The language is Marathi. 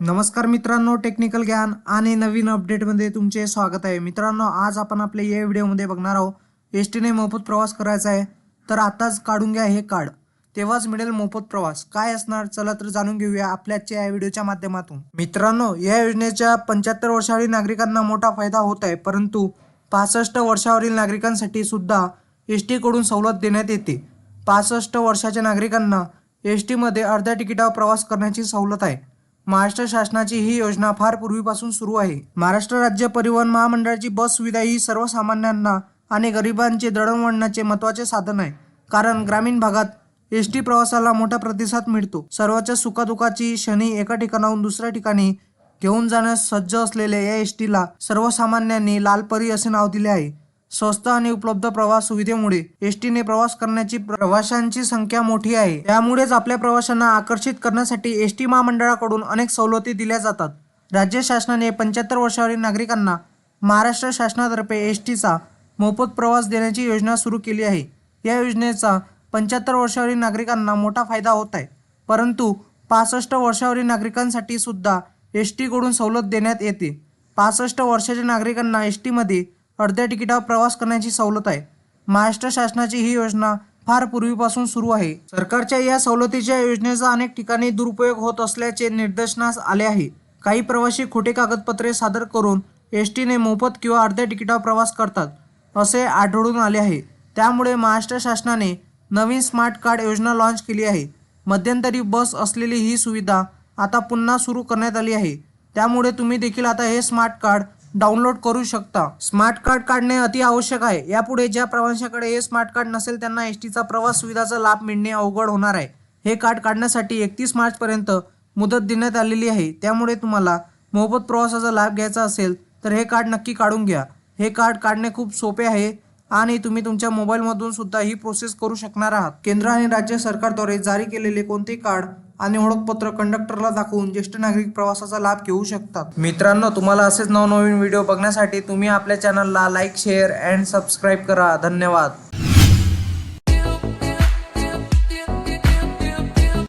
नमस्कार मित्रांनो टेक्निकल ज्ञान आणि नवीन अपडेटमध्ये तुमचे स्वागत आहे. मित्रांनो आज आपण आपल्या या व्हिडिओमध्ये बघणार आहोत एस टीने मोफत प्रवास करायचा आहे तर आताच काढून घ्या हे कार्ड तेव्हाच मिळेल मोफत प्रवास. काय असणार? चला तर जाणून घेऊया आपल्याच्या या व्हिडिओच्या माध्यमातून. मित्रांनो या योजनेच्या पंच्याहत्तर वर्षावरील नागरिकांना मोठा फायदा होत आहे परंतु पासष्ट वर्षावरील नागरिकांसाठी सुद्धा एस टीकडून सवलत देण्यात येते. पासष्ट वर्षाच्या नागरिकांना एस टीमध्ये अर्ध्या तिकिटावर प्रवास करण्याची सवलत आहे. महाराष्ट्र शासनाची ही योजना फार पूर्वीपासून सुरू आहे. महाराष्ट्र राज्य परिवहन महामंडळाची बस सुविधा ही सर्वसामान्यांना आणि गरिबांचे दळणवळणाचे महत्त्वाचे साधन आहे. कारण ग्रामीण भागात एस टी प्रवासाला मोठा प्रतिसाद मिळतो. सर्वाच्या सुखादुखाची क्षणी एका ठिकाणाहून दुसऱ्या ठिकाणी घेऊन जाण्यास सज्ज असलेल्या या एस टीला सर्वसामान्यांनी लालपरी असे नाव दिले आहे. स्वस्त आणि उपलब्ध प्रवास सुविधेमुळे एसटीने प्रवास करण्याची प्रवाशांची संख्या मोठी आहे. त्यामुळेच आपल्या प्रवाशांना आकर्षित करण्यासाठी एस टी महामंडळाकडून अनेक सवलती दिल्या जातात. राज्य शासनाने पंच्याहत्तर वर्षावरील नागरिकांना महाराष्ट्र शासनातर्फे एस टीचा मोफत प्रवास देण्याची योजना सुरू केली आहे. या योजनेचा पंच्याहत्तर वर्षावरील नागरिकांना मोठा फायदा होत आहे. परंतु पासष्ट वर्षावरील नागरिकांसाठी सुद्धा एस टीकडून सवलत देण्यात येते. पासष्ट वर्षाच्या नागरिकांना एस टीमध्ये अर्ध्या तिकिटावर प्रवास करण्याची सवलत आहे. महाराष्ट्र शासनाची ही योजना फार पूर्वीपासून सुरू आहे. सरकारच्या या सवलतीच्या योजनेचा अनेक ठिकाणी दुरुपयोग होत असल्याचे निदर्शनास आले आहे. काही प्रवासी खोटे कागदपत्रे सादर करून एस टीने मोफत किंवा अर्ध्या तिकिटावर प्रवास करतात असे आढळून आले आहे. त्यामुळे महाराष्ट्र शासनाने नवीन स्मार्ट कार्ड योजना लॉन्च केली आहे. मध्यंतरी बस असलेली ही सुविधा आता पुन्हा सुरू करण्यात आली आहे. त्यामुळे तुम्ही देखील आता हे स्मार्ट कार्ड डाउनलोड करू शकता. स्मार्ट कार्ड काढणे अति आवश्यक आहे. यापुढे ज्या प्रवाशाकडे हे स्मार्ट कार्ड नसेल त्यांना एस टीचा प्रवास सुविधाचा लाभ मिळणे अवघड होणार आहे. हे कार्ड काढण्यासाठी एकतीस मार्चपर्यंत मुदत देण्यात आलेली आहे. त्यामुळे तुम्हाला मोफत प्रवासाचा लाभ घ्यायचा असेल तर हे कार्ड नक्की काढून घ्या. हे कार्ड काढणे खूप सोपे आहे आणि तुम्ही तुमच्या मोबाईलमधून सुद्धा ही प्रोसेस करू शकणार आहात. केंद्र आणि राज्य सरकारद्वारे जारी केलेले कोणते कार्ड आणि ओळखपत्र कंडक्टरला दाखवून ज्येष्ठ नागरिक प्रवासाचा लाभ घेऊ शकतात. मित्रांनो तुम्हाला असेच नवनवीन व्हिडिओ बघण्यासाठी तुम्ही आपल्या चॅनलला लाईक शेअर अँड सबस्क्राईब करा. धन्यवाद.